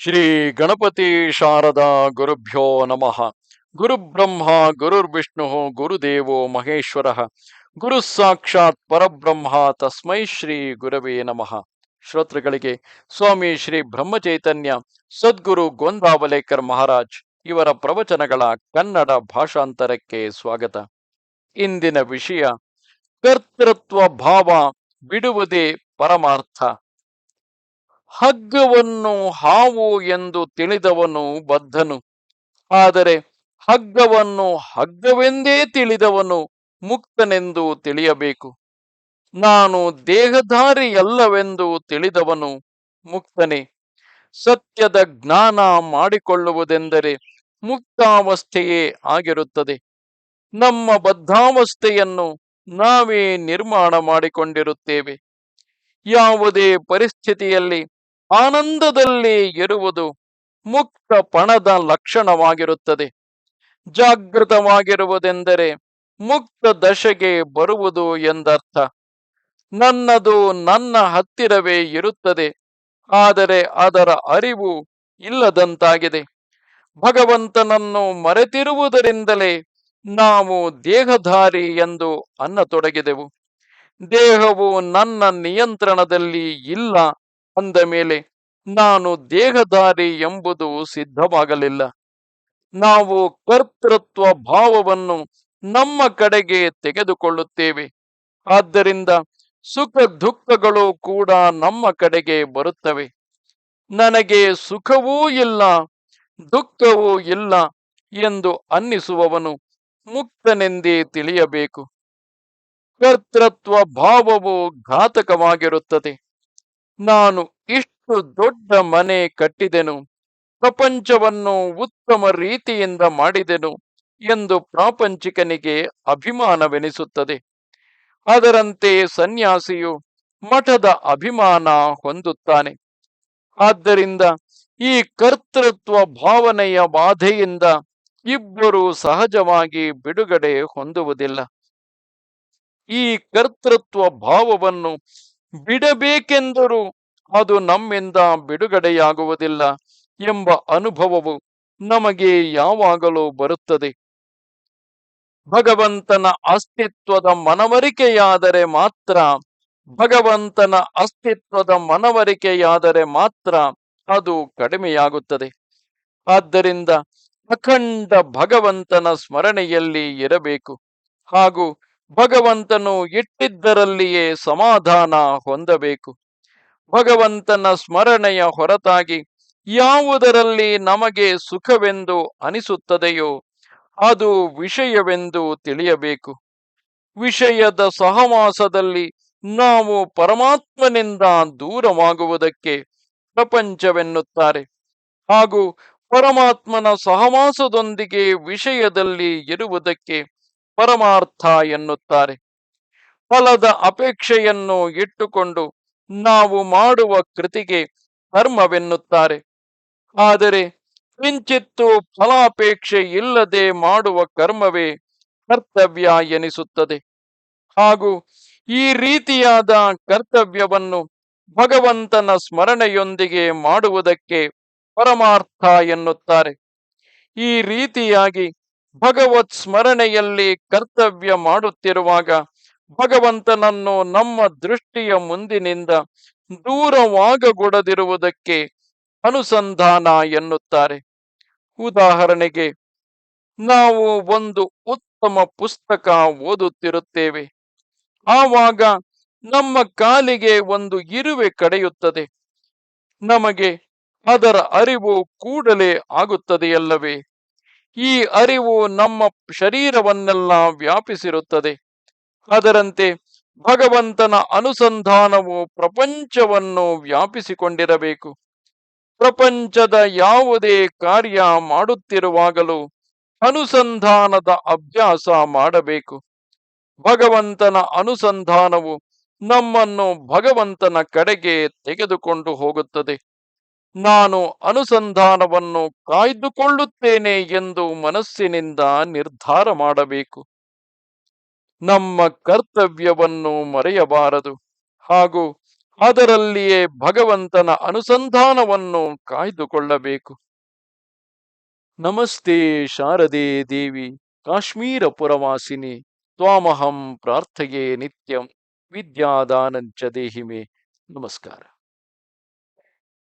ಶ್ರೀ ಗಣಪತಿ ಶಾರದಾ ಗುರುಭ್ಯೋ ನಮಃ. ಗುರುಬ್ರಹ್ಮ ಗುರುರ್ವಿಷ್ಣು ಗುರುದೇವೋ ಮಹೇಶ್ವರ. ಗುರು ಸಾಕ್ಷಾತ್ ಪರಬ್ರಹ್ಮ, ತಸ್ಮೈ ಶ್ರೀ ಗುರವೇ ನಮಃ. ಶ್ರೋತೃಗಳಿಗೆ, ಸ್ವಾಮಿ ಶ್ರೀ ಬ್ರಹ್ಮಚೈತನ್ಯ, ಸದ್ಗುರು ಗೋಂದಾವಲೇಕರ್ ಮಹಾರಾಜ್ ಇವರ ಪ್ರವಚನಗಳ ಕನ್ನಡ ಭಾಷಾಂತರಕ್ಕೆ ಸ್ವಾಗತ. ಇಂದಿನ ವಿಷಯ, ಕರ್ತೃತ್ವ ಭಾವ ಬಿಡುವುದೇ ಪರಮಾರ್ಥ. ಹಗ್ಗವನ್ನು ಹಾವು ಎಂದು ತಿಳಿದವನು ಬದ್ಧನು. ಆದರೆ ಹಗ್ಗವನ್ನು ಹಗ್ಗವೆಂದೇ ತಿಳಿದವನು ಮುಕ್ತನೆಂದು ತಿಳಿಯಬೇಕು. ನಾನು ದೇಹಧಾರಿಯಲ್ಲವೆಂದು ತಿಳಿದವನು ಮುಕ್ತನೇ. ಸತ್ಯದ ಜ್ಞಾನ ಮಾಡಿಕೊಳ್ಳುವುದೆಂದರೆ ಮುಕ್ತಾವಸ್ಥೆಯೇ ಆಗಿರುತ್ತದೆ. ನಮ್ಮ ಬದ್ಧಾವಸ್ಥೆಯನ್ನು ನಾವೇ ನಿರ್ಮಾಣ ಮಾಡಿಕೊಂಡಿರುತ್ತೇವೆ. ಯಾವುದೇ ಪರಿಸ್ಥಿತಿಯಲ್ಲಿ ಆನಂದದಲ್ಲಿ ಇರುವುದು ಮುಕ್ತ ಪಣದ ಲಕ್ಷಣವಾಗಿರುತ್ತದೆ. ಜಾಗೃತವಾಗಿರುವುದೆಂದರೆ ಮುಕ್ತ ದಶೆಗೆ ಬರುವುದು ಎಂದರ್ಥ. ನನ್ನದು ನನ್ನ ಹತ್ತಿರವೇ ಇರುತ್ತದೆ, ಆದರೆ ಅದರ ಅರಿವು ಇಲ್ಲದಂತಾಗಿದೆ. ಭಗವಂತನನ್ನು ಮರೆತಿರುವುದರಿಂದಲೇ ನಾವು ದೇಹಧಾರಿ ಎಂದು ಅನ್ನತೊಡಗಿದೆವು. ದೇಹವು ನನ್ನ ನಿಯಂತ್ರಣದಲ್ಲಿ ಇಲ್ಲ ಅಂದ ಮೇಲೆ, ನಾನು ದೇಹಧಾರಿ ಎಂಬುದು ಸಿದ್ಧವಾಗಲಿಲ್ಲ. ನಾವು ಕರ್ತೃತ್ವ ಭಾವವನ್ನು ನಮ್ಮ ಕಡೆಗೆ ತೆಗೆದುಕೊಳ್ಳುತ್ತೇವೆ. ಆದ್ದರಿಂದ ಸುಖ ದುಃಖಗಳು ಕೂಡ ನಮ್ಮ ಕಡೆಗೆ ಬರುತ್ತವೆ. ನನಗೆ ಸುಖವೂ ಇಲ್ಲ, ದುಃಖವೂ ಇಲ್ಲ ಎಂದು ಅನ್ನಿಸುವವನು ಮುಕ್ತನೆಂದೇ ತಿಳಿಯಬೇಕು. ಕರ್ತೃತ್ವ ಭಾವವು ಘಾತಕವಾಗಿರುತ್ತದೆ. ನಾನು ಇಷ್ಟು ದೊಡ್ಡ ಮನೆ ಕಟ್ಟಿದೆನು, ಪ್ರಪಂಚವನ್ನು ಉತ್ತಮ ರೀತಿಯಿಂದ ಮಾಡಿದೆನು ಎಂದು ಪ್ರಾಪಂಚಿಕನಿಗೆ ಅಭಿಮಾನವೆನಿಸುತ್ತದೆ. ಅದರಂತೆ ಸನ್ಯಾಸಿಯು ಮಠದ ಅಭಿಮಾನ ಹೊಂದುತ್ತಾನೆ. ಆದ್ದರಿಂದ ಈ ಕರ್ತೃತ್ವ ಭಾವನೆಯ ಬಾಧೆಯಿಂದ ಇಬ್ಬರು ಸಹಜವಾಗಿ ಬಿಡುಗಡೆ ಹೊಂದುವುದಿಲ್ಲ. ಈ ಕರ್ತೃತ್ವ ಭಾವವನ್ನು ಬಿಡಬೇಕೆಂದರೂ ಅದು ನಮ್ಮಿಂದ ಬಿಡುಗಡೆಯಾಗುವುದಿಲ್ಲ ಎಂಬ ಅನುಭವವು ನಮಗೆ ಯಾವಾಗಲೂ ಬರುತ್ತದೆ. ಭಗವಂತನ ಅಸ್ತಿತ್ವದ ಮನವರಿಕೆಯಾದರೆ ಮಾತ್ರ, ಭಗವಂತನ ಅಸ್ತಿತ್ವದ ಮನವರಿಕೆಯಾದರೆ ಮಾತ್ರ ಅದು ಕಡಿಮೆಯಾಗುತ್ತದೆ. ಆದ್ದರಿಂದ ಅಖಂಡ ಭಗವಂತನ ಸ್ಮರಣೆಯಲ್ಲಿ ಇರಬೇಕು ಹಾಗೂ ಭಗವಂತನು ಇಟ್ಟಿದ್ದರಲ್ಲಿಯೇ ಸಮಾಧಾನ ಹೊಂದಬೇಕು. ಭಗವಂತನ ಸ್ಮರಣೆಯ ಹೊರತಾಗಿ ಯಾವುದರಲ್ಲಿ ನಮಗೆ ಸುಖವೆಂದು ಅನಿಸುತ್ತದೆಯೋ ಅದು ವಿಷಯವೆಂದು ತಿಳಿಯಬೇಕು. ವಿಷಯದ ಸಹವಾಸದಲ್ಲಿ ನಾವು ಪರಮಾತ್ಮನಿಂದ ದೂರವಾಗುವುದಕ್ಕೆ ಪ್ರಪಂಚವೆನ್ನುತ್ತಾರೆ. ಹಾಗೂ ಪರಮಾತ್ಮನ ಸಹವಾಸದೊಂದಿಗೆ ವಿಷಯದಲ್ಲಿ ಇರುವುದಕ್ಕೆ ಪರಮಾರ್ಥ ಎನ್ನುತ್ತಾರೆ. ಫಲದ ಅಪೇಕ್ಷೆಯನ್ನು ಇಟ್ಟುಕೊಂಡು ನಾವು ಮಾಡುವ ಕೃತಿಗೆ ಕರ್ಮವೆನ್ನುತ್ತಾರೆ ಆದರೆ ಕಿಂಚಿತ್ತು ಫಲಾಪೇಕ್ಷೆ ಇಲ್ಲದೆ ಮಾಡುವ ಕರ್ಮವೇ ಕರ್ತವ್ಯ ಎನಿಸುತ್ತದೆ. ಹಾಗೂ ಈ ರೀತಿಯಾದ ಕರ್ತವ್ಯವನ್ನು ಭಗವಂತನ ಸ್ಮರಣೆಯೊಂದಿಗೆ ಮಾಡುವುದಕ್ಕೆ ಪರಮಾರ್ಥ ಎನ್ನುತ್ತಾರೆ. ಈ ರೀತಿಯಾಗಿ ಭಗವತ್ ಸ್ಮರಣೆಯಲ್ಲಿ ಕರ್ತವ್ಯ ಮಾಡುತ್ತಿರುವಾಗ ಭಗವಂತನನ್ನು ನಮ್ಮ ದೃಷ್ಟಿಯ ಮುಂದಿನಿಂದ ದೂರವಾಗಗೊಡದಿರುವುದಕ್ಕೆ ಅನುಸಂಧಾನ ಎನ್ನುತ್ತಾರೆ. ಉದಾಹರಣೆಗೆ, ನಾವು ಒಂದು ಉತ್ತಮ ಪುಸ್ತಕ ಓದುತ್ತಿರುತ್ತೇವೆ. ಆವಾಗ ನಮ್ಮ ಕಾಲಿಗೆ ಒಂದು ಇರುವೆ ಕಡೆಯುತ್ತದೆ. ನಮಗೆ ಅದರ ಅರಿವು ಕೂಡಲೇ ಆಗುತ್ತದೆಯಲ್ಲವೇ? ಈ ಅರಿವು ನಮ್ಮ ಶರೀರವನ್ನೆಲ್ಲ ವ್ಯಾಪಿಸಿರುತ್ತದೆ. ಅದರಂತೆ ಭಗವಂತನ ಅನುಸಂಧಾನವು ಪ್ರಪಂಚವನ್ನು ವ್ಯಾಪಿಸಿಕೊಂಡಿರಬೇಕು. ಪ್ರಪಂಚದ ಯಾವುದೇ ಕಾರ್ಯ ಮಾಡುತ್ತಿರುವಾಗಲೂ ಅನುಸಂಧಾನದ ಅಭ್ಯಾಸ ಮಾಡಬೇಕು. ಭಗವಂತನ ಅನುಸಂಧಾನವು ನಮ್ಮನ್ನು ಭಗವಂತನ ಕಡೆಗೆ ತೆಗೆದುಕೊಂಡು ಹೋಗುತ್ತದೆ. ನಾನು ಅನುಸಂಧಾನವನ್ನು ಕಾಯ್ದುಕೊಳ್ಳುತ್ತೇನೆ ಎಂದು ಮನಸ್ಸಿನಿಂದ ನಿರ್ಧಾರ ಮಾಡಬೇಕು. ನಮ್ಮ ಕರ್ತವ್ಯವನ್ನು ಮರೆಯಬಾರದು. ಹಾಗೂ ಅದರಲ್ಲಿಯೇ ಭಗವಂತನ ಅನುಸಂಧಾನವನ್ನು ಕಾಯ್ದುಕೊಳ್ಳಬೇಕು. ನಮಸ್ತೆ ಶಾರದೆ ದೇವಿ, ಕಾಶ್ಮೀರ ಪುರವಾಸಿನಿ, ತ್ವಾಮಹಂ ಪ್ರಾರ್ಥೆಯೇ ನಿತ್ಯಂ, ವಿದ್ಯಾದಾನಂಚ ದೇಹಿಮೆ. ನಮಸ್ಕಾರ.